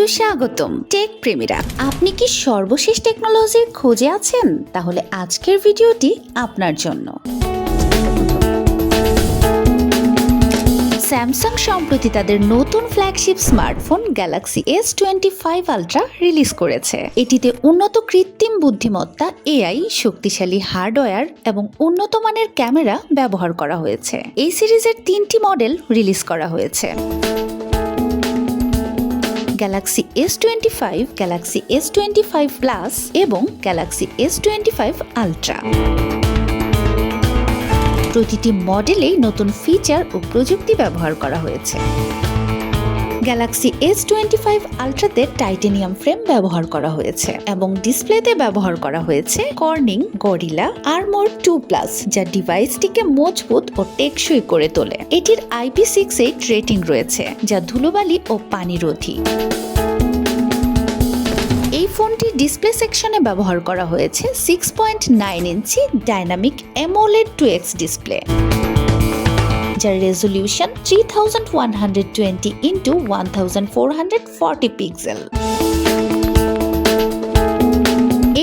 সুস্বাগতম টেক প্রেমীরা। আপনি কি সর্বশেষ টেকনোলজির খোঁজে আছেন? তাহলে আজকের ভিডিওটি আপনার জন্য। স্যামসাং সম্প্রতি তাদের নতুন flagship smartphone Galaxy S twenty five ultra release করেছে। এটিতে উন্নত কৃত্রিম বুদ্ধিমত্তা এআই শক্তিশালী হার্ডওয়্যার এবং উন্নত মানের ক্যামেরা ব্যবহার করা হয়েছে। এই সিরিজের তিনটি মডেল রিলিজ করা হয়েছে। Galaxy S twenty five Galaxy S twenty five plus এবং Galaxy S twenty five ultra প্রতিটি মডেলেই নতুন ফিচার ও প্রযুক্তি ব্যবহার করা হয়েছে। গ্যালাক্সি এস টোয়েন্টি ফাইভ আলট্রাতে টাইটেনিয়াম ফ্রেম ব্যবহার করা হয়েছে এবং ডিসপ্লেতে ব্যবহার করা হয়েছে Corning Gorilla armour two plus যা ডিভাইসটিকে মজবুত ও টেকসই করে তোলে। এটির আইপি সিক্স এইট রেটিং রয়েছে, যা ধুলোবালি ও পানিরোধী। এই ফোনটি ডিসপ্লে সেকশনে ব্যবহার করা হয়েছে six point nine inch dynamic AMOLED two X display যার resolution three thousand one hundred twenty into one thousand four hundred pixel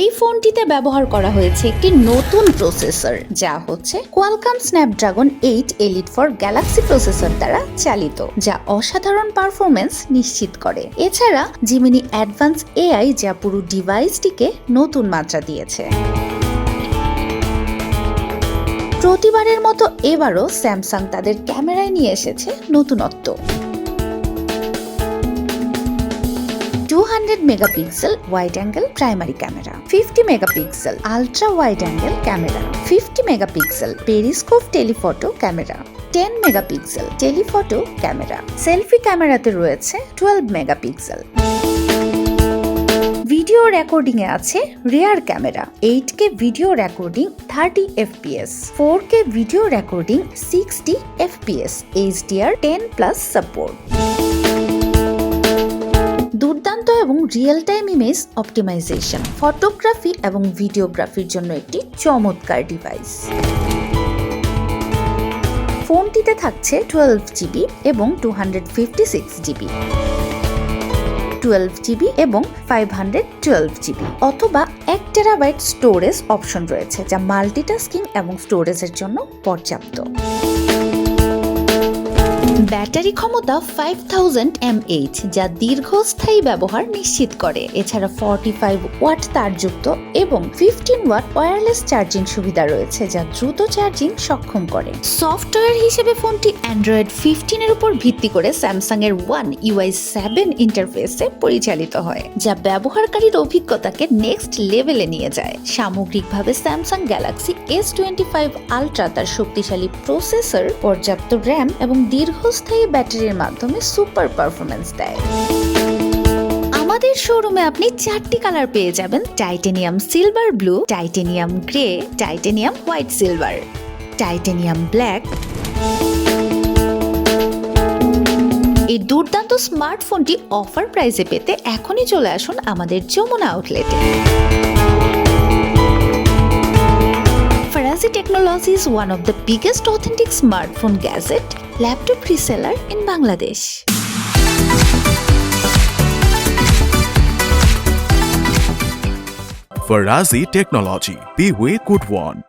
এই ফোনটিতে ব্যবহার করা হয়েছে একটি নতুন প্রসেসর, যা হচ্ছে Qualcomm Snapdragon eight elite for Galaxy processor দ্বারা চালিত, যা অসাধারণ পারফরমেন্স নিশ্চিত করে। এছাড়া জিমিনি অ্যাডভান্স এআই যা পুরো ডিভাইসটিকে নতুন মাত্রা দিয়েছে। প্রতিবারের মতো এবারও স্যামসাং তাদের ক্যামেরায় নিয়ে এসেছে নতুনত্ব। Two hundred megapixel wide angle primary camera, fifty megapixel ultra wide angle camera, fifty megapixel periscope telephoto camera, ten megapixel telephoto camera. Selfie ক্যামেরাতে রয়েছে টুয়েলভ মেগাপিক্সেল। ভিডিও রেকর্ডিং এ আছে rear camera eight K video recording thirty FPS four K video recording sixty FPS, HDR ten plus support. দুর্দান্ত এবং real time image optimisation, photography এবং ভিডিওগ্রাফির জন্য একটি চমৎকার ডিভাইস ফোনটিতে থাকছে টুয়েলভ জিবি এবং two hundred fifty six GB twelve GB এবং ফাইভ হান্ড্রেড টুয়েলভ জিবি অথবা এক টেরাবাইট স্টোরেজ অপশন রয়েছে, যা মাল্টিটাস্কিং এবং স্টোরেজের জন্য পর্যাপ্ত। ব্যাটারি ক্ষমতা ফাইভ থাউজেন্ড এমএইচ যা দীর্ঘস্থায়ী ব্যবহার নিশ্চিত করে। এছাড়া ফর্টি ফাইভ ওয়াট তারযুক্ত এবং ফিফটিন ওয়াট ওয়্যারলেস চার্জিং সুবিধা রয়েছে, যা দ্রুত চার্জিং সক্ষম করে। সফটওয়্যার হিসেবে ফোনটি অ্যান্ড্রয়েড ফিফটিনের উপর ভিত্তি করে স্যামসাং এর ওয়ান ইউআই সেভেন ইন্টারফেসে পরিচালিত হয়, যা ব্যবহারকারীর অভিজ্ঞতাকে নেক্সট লেভেলে নিয়ে যায়। সামগ্রিকভাবে Samsung Galaxy S twenty five ultra তার শক্তিশালী প্রসেসর পর্যাপ্ত র্যাম এবং দীর্ঘস্থায়ী ব্যাটারির মাধ্যমে সুপার পারফরমেন্স দেয়। আমাদের শোরুমে আপনি চারটি কালার পেয়ে যাবেন। Titanium silver blue, titanium grey, titanium white silver, titanium black. এই দুর্দান্ত স্মার্টফোনটি অফার প্রাইসে পেতে এখনই চলে আসুন আমাদের যমুনা আউটলেটে। Farazi is one of the biggest authentic smartphone gadget laptop reseller in Bangladesh. Farazi Technology. Be with good one.